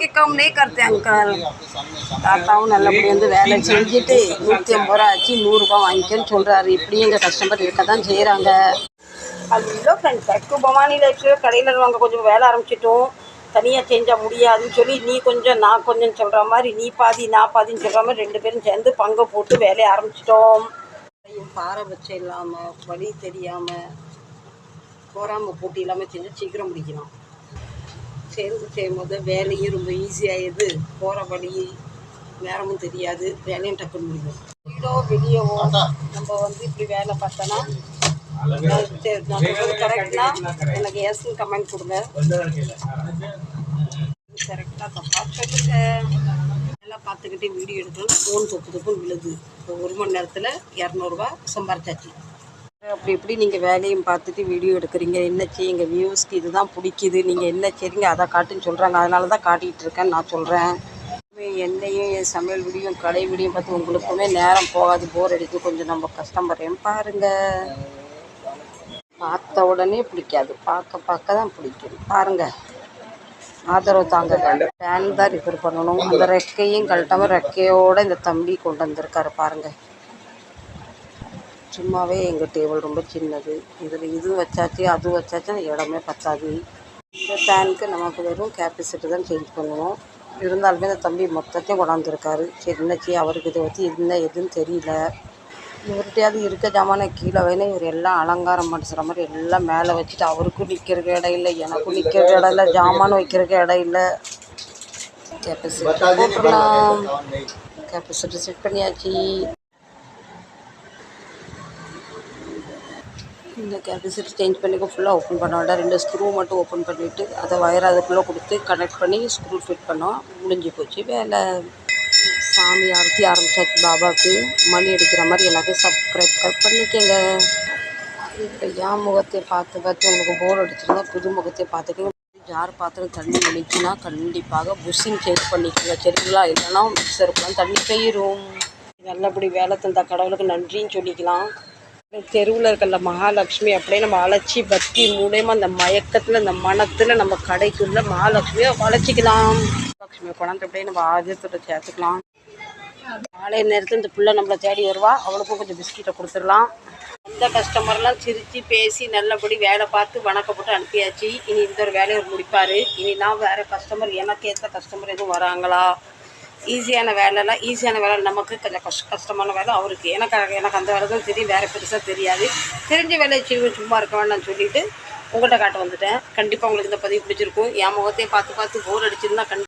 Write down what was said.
के कम नहीं करते अंकल தாத்தாவும் நல்லபடி வந்து வேலை செஞ்சுட்டு நூற்றி ஐம்பது ரூபா ஆச்சு நூறுரூபா வாங்கிக்கன்னு சொல்கிறாரு இப்படியும் எங்கள் கஸ்டமர் இருக்க தான் செய்கிறாங்க ஹலோ ஃப்ரெண்ட்ஸ் தெற்கு பவானியில் இருக்கிற கடையில் நாங்கள் கொஞ்சம் வேலை ஆரம்பிச்சிட்டோம் தனியாக செஞ்சால் முடியாதுன்னு சொல்லி நீ கொஞ்சம் நான் கொஞ்சம் சொல்கிற மாதிரி நீ பாதி நான் பாதின்னு சொல்கிற மாதிரி ரெண்டு பேரும் சேர்ந்து பங்கை போட்டு வேலையை ஆரம்பிச்சிட்டோம் பாரபட்சம் இல்லாமல் வழி தெரியாமல் போராமல் போட்டி இல்லாமல் செஞ்சு சீக்கிரம் முடிக்கலாம் சேர்ந்து செய்யும்போது வேலையும் ரொம்ப ஈஸியாகிடுது போகிற வழி நேரமும் தெரியாது. வேலையும் டக்குன்னு முடியும் வீடோ வெளியவோ நம்ம வந்து இப்படி வேலை பார்த்தோன்னா கரெக்ட்னா எனக்கு எஸ்ன்னு கமெண்ட் கொடுங்க. கரெக்டாக தப்பா. சொல்லுங்க. எல்லாம் பார்த்துக்கிட்டே வீடியோ எடுக்கணும். ஃபோன் தொப்பு தொப்புன்னு விழுது. இப்போ ஒரு மணி நேரத்தில் இரநூறுபா சம்பாரிச்சாச்சு. அப்படி இப்படி நீங்கள் வேலையும் பார்த்துட்டு வீடியோ எடுக்கிறீங்க. என்ன எங்கள் வியூஸ்க்கு இதுதான் பிடிக்குது. நீங்கள் என்ன செய்றீங்க அதை காட்டுன்னு சொல்கிறாங்க அதனால தான் காட்டிகிட்டு இருக்கேன்னு நான் சொல்கிறேன் என்னையும் என் சமையல் வீடியோ கடை வீடியோ பார்த்து உங்களுக்குமே நேரம் போகாது போர் அடிக்கும் கொஞ்சம் நம்ம கஷ்டப்படுறேன் பாருங்கள் பார்த்த உடனே பிடிக்காது. பார்க்க பார்க்க தான் பிடிக்கும். பாருங்கள் ஆதரவு தாங்க ஃபேன் தான் ரிப்பேர் பண்ணணும். அந்த ரெக்கையும் கழட்டாமல் ரெக்கையோடு இந்த தம்பி கொண்டு வந்திருக்காரு பாருங்கள் சும்மாவே எங்கள் டேபிள் ரொம்ப சின்னது. இதில் இது வச்சாச்சு அது வச்சாச்சு அந்த இடமே பத்தாது. இந்த ஃபேனுக்கு நமக்கு வெறும் கேப்பசிட்டி தான் சேஞ்ச் பண்ணுவோம். இருந்தாலுமே இந்த தம்பி மொத்தத்தையும் கொண்டாந்துருக்காரு. சரி என்னச்சு அவருக்கு இதை பற்றி என்ன எதுன்னு தெரியல. இவர்கிட்டயாவது இருக்க ஜாமான கீழே வேணா இவர் எல்லாம் அலங்காரம் பண்ணுற மாதிரி எல்லாம் மேலே வச்சுட்டு அவருக்கும் நிற்கிறதுக்கு இடம் இல்லை எனக்கும் நிற்கிறதுக்கு இடம் இல்லை ஜாமான் வைக்கிறதுக்கு இடம் இல்லை. கெப்பாசிட்டி போட்டுடலாம். கெப்பாசிட்டி செட் பண்ணியாச்சு. இந்த கெப்பாசிட்டி சேஞ்ச் பண்ணிக்க ஃபுல்லாக ஓப்பன் பண்ண வேண்டாம் ரெண்டு ஸ்க்ரூ மட்டும் ஓப்பன் பண்ணிவிட்டு அதை வயர் அதுக்குள்ளே கொடுத்து கனெக்ட் பண்ணி ஸ்க்ரூ ஃபிட் பண்ணோம். முடிஞ்சு போச்சு. வேலை சாமி ஆரத்தி ஆரம்பிச்சாச்சு பாபாவுக்கு. மணி அடிக்கிற மாதிரி எல்லாத்தையும் சப்ஸ்கிரைப் பண்ணிக்கங்க. இப்போ என் முகத்தை பார்த்து பார்த்து உங்களுக்கு போர் அடிச்சிருந்தா புது முகத்தை பார்த்துக்கங்க. யார் பாத்திரம் தண்ணி ஒழிச்சுன்னா கண்டிப்பாக புஷ்ஷிங் சேஞ்ச் பண்ணிக்கோங்க. சரிங்களா? இல்லைன்னா மிக்சருக்குலாம் தண்ணி பெய்யும் நல்லபடி வேலை தந்த கடவுளுக்கு நன்றின்னு சொல்லிக்கலாம். தெருவில் இருக்கிற மகாலட்சுமி அப்படியே நம்ம அழைச்சி பக்தி மூலயமா அந்த மயக்கத்தில் அந்த மனத்தில் நம்ம கடைக்குள்ள மகாலட்சுமியை வளைச்சிக்கலாம் லட்சுமியை கொண்டாந்து அப்படியே நம்ம ஆதியத்தோட சேர்த்துக்கலாம். மாலை நேரத்தில் இந்த பிள்ளை நம்மளை தேடி வருவா. அவளுக்கும் கொஞ்சம் பிஸ்கெட்டை கொடுத்துடலாம். எந்த கஸ்டமர்லாம் சிரித்து பேசி நல்லபடி வேலை பார்த்து வணக்கப்பட்டு அனுப்பியாச்சு. இனி இந்த ஒரு வேலையை முடிப்பார். இனி நான் வேறு கஸ்டமர் எனக்கு ஏற்ற கஸ்டமர் எதுவும் வராங்களா? ஈஸியான வேலைலாம் ஈஸியான வேலை நமக்கு கொஞ்சம் கஷ்ட கஷ்டமான வேலை அவருக்கு எனக்கு எனக்கு அந்த வேலை தான் தெரியும் வேறு பெருசாக தெரியாது. தெரிஞ்ச வேலையை செய்வோம் சும்மா இருக்க வேண்டாம்னு சொல்லிவிட்டு உங்கள்கிட்ட காட்ட வந்துட்டேன். கண்டிப்பாக உங்களுக்கு இந்த பதிவு பிடிச்சிருக்கும். என் முகத்தையும் பார்த்து பார்த்து போர் அடிச்சிருந்தா கண்டிப்பாக